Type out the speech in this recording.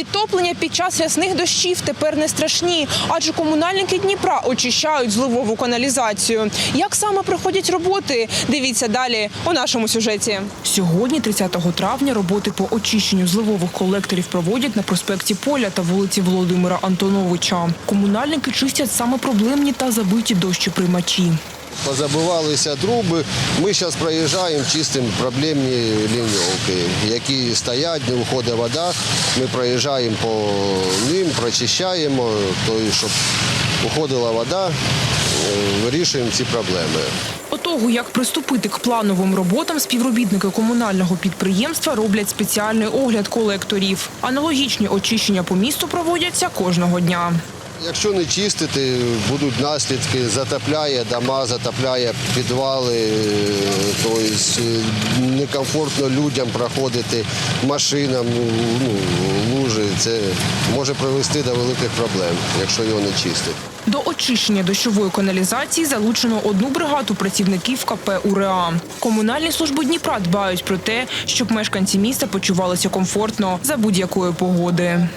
Підтоплення під час рясних дощів тепер не страшні, адже комунальники Дніпра очищають зливову каналізацію. Як саме проходять роботи? Дивіться далі у нашому сюжеті. Сьогодні, 30 травня, роботи по очищенню зливових колекторів проводять на проспекті Поля та вулиці Володимира Антоновича. Комунальники чистять саме проблемні та забиті дощоприймачі. Позабивалися труби. Ми зараз проїжджаємо, чистимо проблемні лівньовки, які стоять, не виходить вода. Ми проїжджаємо по ним, прочищаємо, тобто, щоб уходила вода, е, вирішуємо ці проблеми. Отого, як приступити к плановим роботам, співробітники комунального підприємства роблять спеціальний огляд колекторів. Аналогічні очищення по місту проводяться кожного дня. Якщо не чистити, будуть наслідки, затопляє дома, затопляє підвали, тобто некомфортно людям проходити машинам, ну, лужі. Це може привести до великих проблем, якщо його не чистити. До очищення дощової каналізації залучено одну бригаду працівників КП УРЕА. Комунальні служби Дніпра дбають про те, щоб мешканці міста почувалися комфортно за будь-якої погоди.